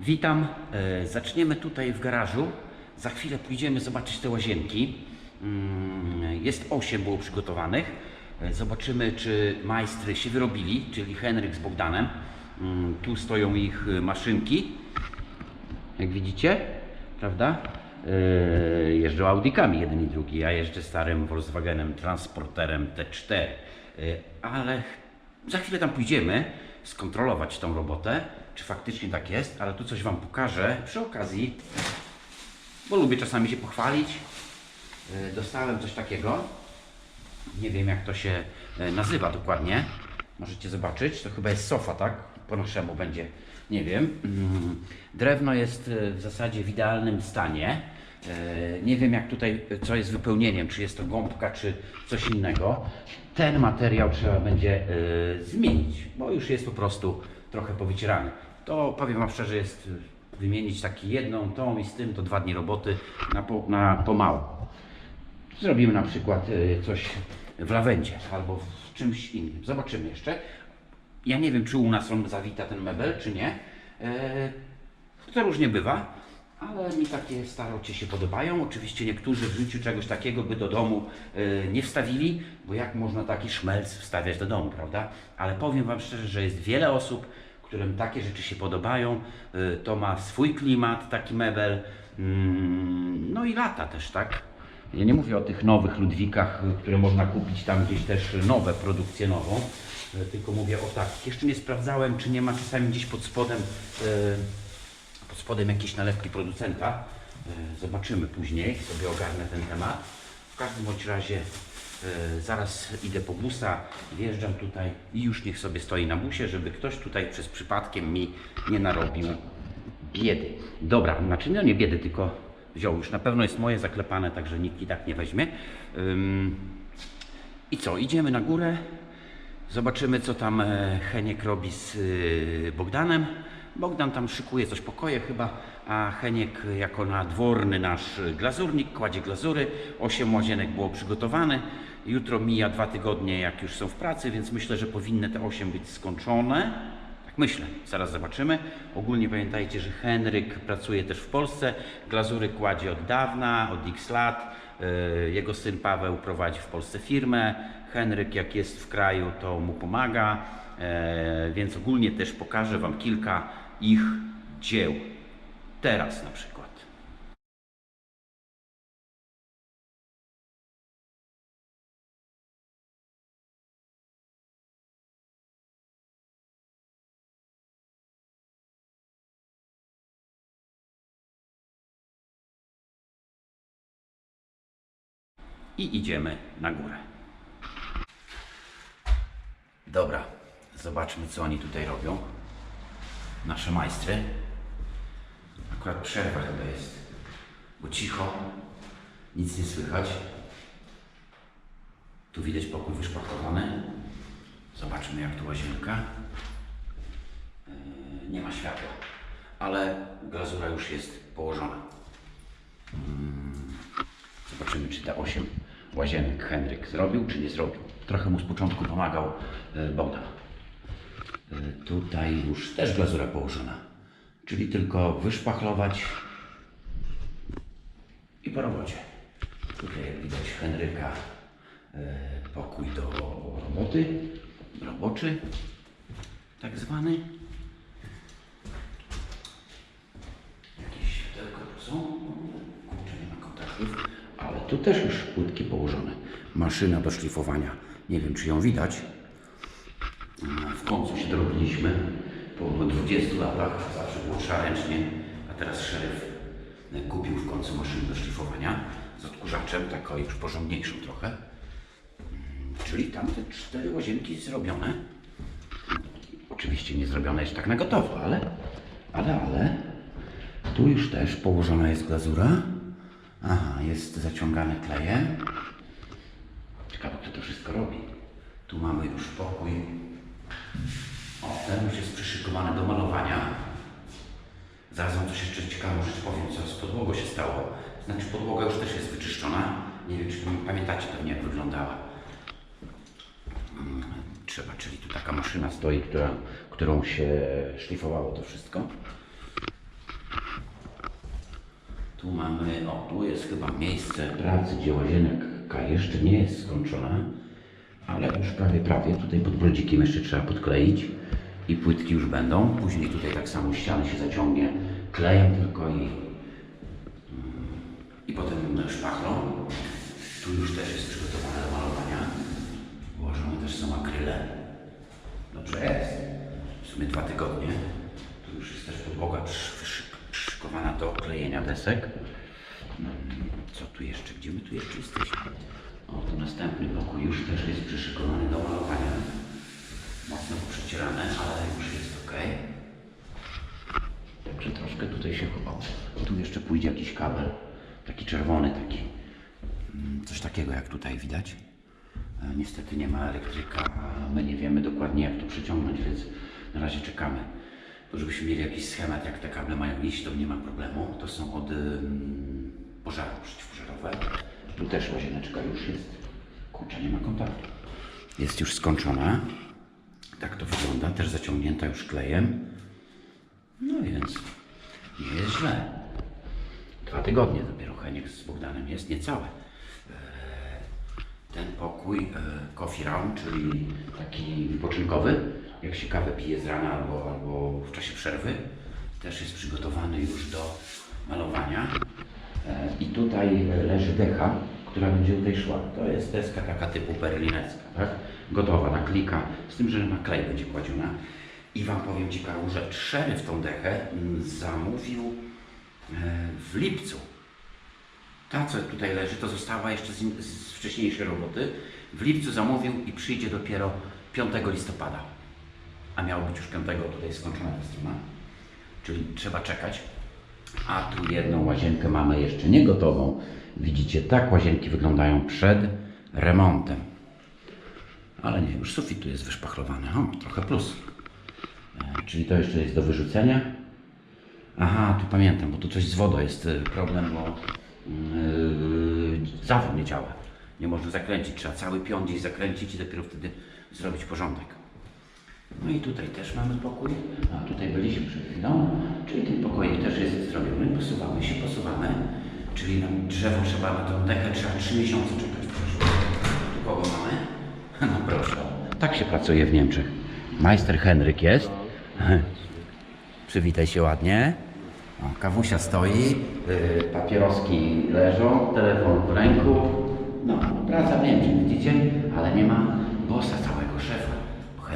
Witam. E, Zaczniemy tutaj w garażu. Za chwilę pójdziemy zobaczyć te łazienki. Mm, Jest 8 było przygotowanych. E, Zobaczymy, czy majstry się wyrobili, czyli Henryk z Bogdanem. Mm, Tu stoją ich e, maszynki. Jak widzicie, prawda? Jeżdżą Audikami jeden i drugi. Ja jeżdżę starym Volkswagenem Transporterem T4. E, Ale za chwilę tam pójdziemy skontrolować tą robotę, czy faktycznie tak jest, ale tu coś Wam pokażę przy okazji, bo lubię czasami się pochwalić. E, Dostałem coś takiego. Nie wiem jak to się e, nazywa dokładnie. Możecie zobaczyć. To chyba jest sofa, tak? Po naszemu będzie. Nie wiem. Mm, Drewno jest e, w zasadzie w idealnym stanie. Nie wiem jak tutaj, co jest wypełnieniem, czy jest to gąbka, czy coś innego. Ten materiał trzeba będzie zmienić, bo już jest po prostu trochę powycierany. To powiem Wam szczerze, jest e, wymienić taki jedną, tą i z tym, to dwa dni roboty na, po, na pomału. Zrobimy na przykład y, coś w lawendzie albo w czymś innym. Zobaczymy jeszcze. Ja nie wiem, czy u nas on zawita ten mebel, czy nie. E, To różnie bywa, ale mi takie starocie się podobają. Oczywiście niektórzy w życiu czegoś takiego by do domu e, nie wstawili, bo jak można taki szmelc wstawiać do domu, prawda? Ale powiem Wam szczerze, że jest wiele osób, którym takie rzeczy się podobają. E, To ma swój klimat, taki mebel. Mm, No i lata też, tak? Ja nie mówię o tych nowych Ludwikach, y, które można kupić tam gdzieś też nowe, produkcję nową, y, tylko mówię o takich. Jeszcze nie sprawdzałem, czy nie ma czasami gdzieś pod spodem, y, pod spodem jakiejś nalewki producenta. Y, Zobaczymy później, sobie ogarnę ten temat. W każdym bądź razie y, zaraz idę po busa, wjeżdżam tutaj i już niech sobie stoi na busie, żeby ktoś tutaj przez przypadkiem mi nie narobił biedy. Dobra, znaczy no nie biedy, tylko wziął już. Na pewno jest moje zaklepane, także nikt i tak nie weźmie. Ym, I co, idziemy na górę. Zobaczymy, co tam e, Heniek robi z y, Bogdanem. Bogdan tam szykuje coś pokoje chyba, a Heniek jako nadworny nasz glazurnik kładzie glazury. Osiem łazienek było przygotowane. Jutro mija dwa tygodnie, jak już są w pracy, więc myślę, że powinny te osiem być skończone. Tak myślę, zaraz zobaczymy. Ogólnie pamiętajcie, że Henryk pracuje też w Polsce. Glazury kładzie od dawna, od x lat. Yy, Jego syn Paweł prowadzi w Polsce firmę. Henryk, jak jest w kraju, to mu pomaga. Yy, Więc ogólnie też pokażę Wam kilka ich dzieł. Teraz na przykład. i idziemy na górę. Dobra, zobaczmy co oni tutaj robią. Nasze majstry. Akurat przerwa chyba jest, bo cicho, nic nie słychać. Tu widać pokój wyszpachowany. Zobaczymy jak tu łazienka. Yy, Nie ma światła, ale glazura już jest położona. Zobaczymy, czy te 8 łazienek Henryk zrobił, czy nie zrobił. Trochę mu z początku pomagał e, Bogdan. Tutaj już też glazura położona. Czyli tylko wyszpachlować i po robocie. Tutaj jak widać Henryka e, pokój do roboty, roboczy tak zwany. Jakieś światełka tu są. Kurczę, nie ma kontaktów. Ale tu też już płytki położone. Maszyna do szlifowania. Nie wiem, czy ją widać. W końcu się dorobiliśmy. Po 20 latach zawsze było trzeba ręcznie, a teraz szeryf kupił w końcu maszynę do szlifowania z odkurzaczem, taką już porządniejszą trochę. Mm, Czyli tam te cztery łazienki zrobione. Oczywiście nie zrobione jeszcze tak na gotowo, ale, ale, ale tu już też położona jest glazura. Aha, jest zaciągane klejem. Ciekawe, kto to wszystko robi. Tu mamy już pokój. O, ten już jest przyszykowany do malowania. Zaraz Wam coś jeszcze ciekawą rzecz powiem, co z podłogą się stało. Znaczy podłoga już też jest wyczyszczona. Nie wiem, czy pamiętacie pewnie jak wyglądała. Mm, Trzeba, czyli tu taka maszyna stoi, która, którą się szlifowało to wszystko. Tu mamy, o tu jest chyba miejsce pracy, gdzie łazienka jeszcze nie jest skończona, ale już prawie, prawie. Tutaj pod brodzikiem jeszcze trzeba podkleić i płytki już będą. Później tutaj tak samo ściany się zaciągnie klejem tylko i, i potem szpachlą. Tu już też jest przygotowane do malowania. Włożone też są akryle. Dobrze jest. W sumie dwa tygodnie. Tu już jest też podłoga przy- przy- przyszykowana do klejenia desek. Mm, Co tu jeszcze? Gdzie my tu jeszcze jesteśmy? O, następny pokój już też jest przyszykowany do malowania. Mocno przecierane, ale już jest ok. Także troszkę tutaj się chowało. Tu jeszcze pójdzie jakiś kabel. Taki czerwony, taki. mm, Coś takiego jak tutaj widać. E, Niestety nie ma elektryka, a my nie wiemy dokładnie jak to przeciągnąć, więc na razie czekamy. Bo żebyśmy mieli jakiś schemat, jak te kable mają iść, to nie ma problemu. To są od ym, pożaru przeciwpożarowe. Tu też łazieneczka już jest. Kurczę, nie ma kontaktu. Jest już skończona. Tak to wygląda, też zaciągnięta już klejem. No więc nie jest źle. Dwa tygodnie dopiero Heniek z Bogdanem jest, niecałe ten pokój e, coffee room, czyli taki wypoczynkowy, jak się kawę pije z rana albo, albo w czasie przerwy, też jest przygotowany już do malowania. E, I tutaj e, leży decha, która będzie tutaj szła. To jest deska taka typu berlinecka, tak? Gotowa, na klika, z tym, że na klej będzie kładziona. I Wam powiem ciekawą rzecz. Szeryf tą dechę mm, zamówił e, w lipcu. Ta, co tutaj leży, to została jeszcze z, z wcześniejszej roboty. W lipcu zamówił i przyjdzie dopiero 5 listopada. A miało być już 5 tutaj skończona ta strona. Czyli trzeba czekać. A tu jedną łazienkę mamy jeszcze nie gotową. Widzicie, tak łazienki wyglądają przed remontem. Ale nie, już sufit tu jest wyszpachlowany. O, trochę plus. E, czyli to jeszcze jest do wyrzucenia. Aha, tu pamiętam, bo tu coś z wodą jest y, problem, bo yy, nie działa. Nie można zakręcić, trzeba cały pion gdzieś zakręcić i dopiero wtedy zrobić porządek. No i tutaj też mamy pokój. A tutaj byliśmy przed chwilą, czyli ten pokój też jest zrobiony. Posuwamy się, posuwamy. Czyli nam drzewo trzeba na tą dechę, trzeba 3 miesiące czekać. Proszę. Tu kogo mamy? No proszę. Tak się pracuje w Niemczech. Majster Henryk jest. Przywitaj się ładnie. O, kawusia stoi, yy, papieroski leżą, telefon w ręku. No, praca w Niemczech, widzicie? Ale nie ma bossa całego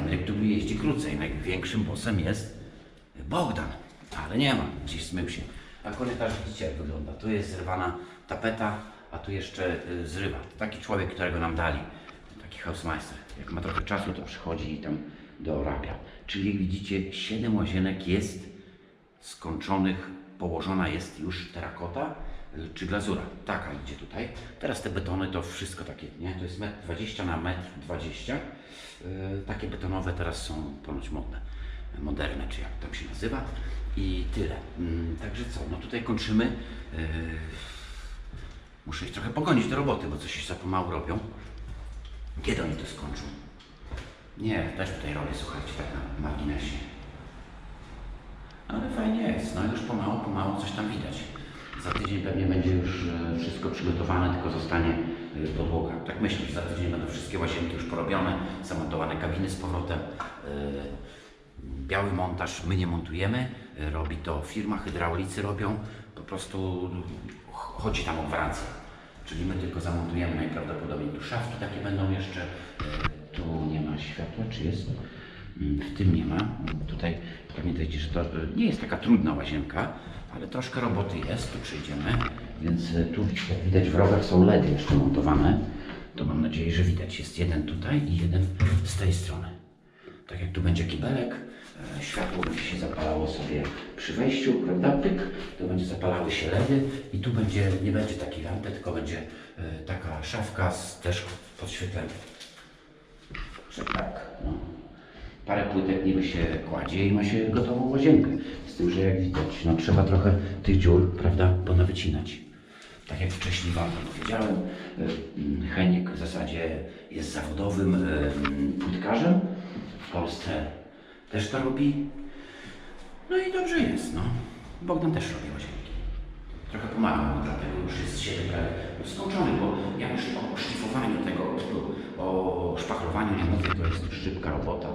Henryk tu jeździ krócej. Największym bossem jest Bogdan. Ale nie ma, gdzieś zmył się. A korytarz widzicie jak wygląda. Tu jest zrywana tapeta, a tu jeszcze y, zrywa. Taki człowiek, którego nam dali. Taki hausmeister. Jak ma trochę czasu, to przychodzi i tam dorabia. Czyli widzicie, 7 łazienek jest skończonych, położona jest już terakota czy glazura. Taka idzie tutaj. Teraz te betony to wszystko takie, nie? To jest 1,20 na 1,20 m. Yy, takie betonowe teraz są ponoć modne, moderne, czy jak tam się nazywa. I tyle. Mm, Także co, no tutaj kończymy. Yy, Muszę ich trochę pogonić do roboty, bo coś za pomału robią. Kiedy oni to skończą? Nie, też tutaj robię, słuchajcie, tak na marginesie. Ale fajnie jest, no już pomału, pomału coś tam widać. Za tydzień pewnie będzie już e, wszystko przygotowane, tylko zostanie e, podłoga. Tak myślę, że za tydzień będą wszystkie łazienki już porobione, zamontowane kabiny z powrotem. E, Biały montaż my nie montujemy, e, robi to firma, hydraulicy robią, po prostu ch- chodzi tam o gwarancję. Czyli my tylko zamontujemy najprawdopodobniej tu szafki takie będą jeszcze. E, Tu nie ma światła, czy jest? W tym nie ma. Tutaj pamiętajcie, że to e, nie jest taka trudna łazienka, ale troszkę roboty jest, tu przyjdziemy. Więc e, tu jak widać w rogach są LEDy jeszcze montowane. To mam nadzieję, że widać. Jest jeden tutaj i jeden z tej strony. Tak jak tu będzie kibelek, e, światło będzie się zapalało sobie przy wejściu, prawda, pyk, to będzie zapalały się LEDy i tu będzie, nie będzie takiej lampy, tylko będzie taka szafka z też podświetleniem. Że tak, no. Parę płytek niby się kładzie i ma się gotową łazienkę. Z tym, że jak widać, no trzeba trochę tych dziur, prawda, ponawycinać. Tak jak wcześniej Wam powiedziałem, y, Heniek w zasadzie jest zawodowym y, płytkarzem. W Polsce też to robi. No i dobrze jest, no. Bogdan też robi łazienki. Trochę pomagam mu, dlatego już jest 7 prawie no, skończony, bo ja już o szlifowaniu tego, o szpachlowaniu nie mówię, to jest szybka robota.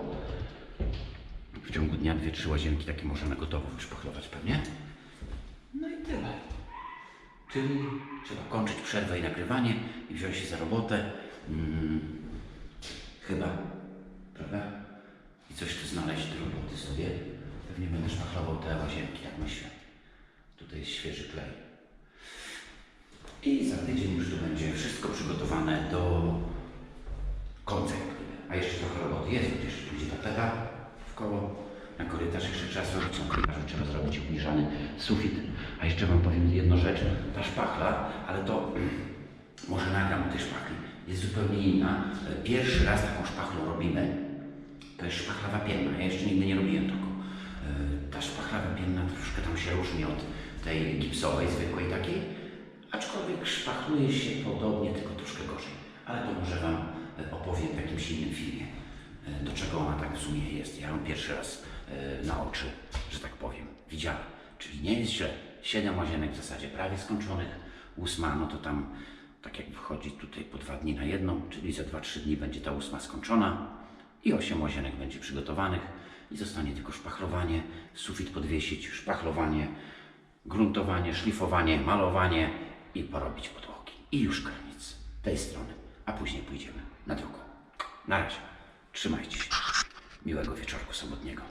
Ciągu dnia dwie, trzy łazienki takie możemy gotowo wyszpachlować pewnie. No i tyle. Czyli trzeba kończyć przerwę i nagrywanie i wziąć się za robotę. Mm, chyba, prawda? I coś tu znaleźć do roboty sobie. Pewnie będę szpachlował te łazienki, tak myślę. Tutaj jest świeży klej. I za tydzień już tu będzie wszystko przygotowane do gdyby. A jeszcze trochę roboty jest, jeszcze pójdzie tapeta koło. Na korytarz jeszcze trzeba zrobić, na korytarzu trzeba zrobić obniżany sufit. A jeszcze Wam powiem jedną rzecz, ta szpachla, ale to może nagram o tej szpachli, jest zupełnie inna. Pierwszy raz taką szpachlą robimy, to jest szpachla wapienna, ja jeszcze nigdy nie robiłem. E, Ta szpachla wapienna troszkę tam się różni od tej gipsowej, zwykłej takiej, aczkolwiek szpachluje się podobnie, tylko troszkę gorzej. Ale to może Wam e, opowiem w jakimś innym filmie, do czego ona tak w sumie jest. Ja ją pierwszy raz e, na oczy, że tak powiem, widziałem. Czyli nie jest źle. Siedem łazienek w zasadzie prawie skończonych. Ósma, no to tam tak jak wychodzi tutaj po dwa dni na jedną, czyli za dwa, trzy dni będzie ta ósma skończona i osiem łazienek będzie przygotowanych i zostanie tylko szpachlowanie, sufit podwiesić, szpachlowanie, gruntowanie, szlifowanie, malowanie i porobić podłogi. I już koniec tej strony, a później pójdziemy na drugą. Na razie. Trzymajcie się. Miłego wieczorku sobotniego.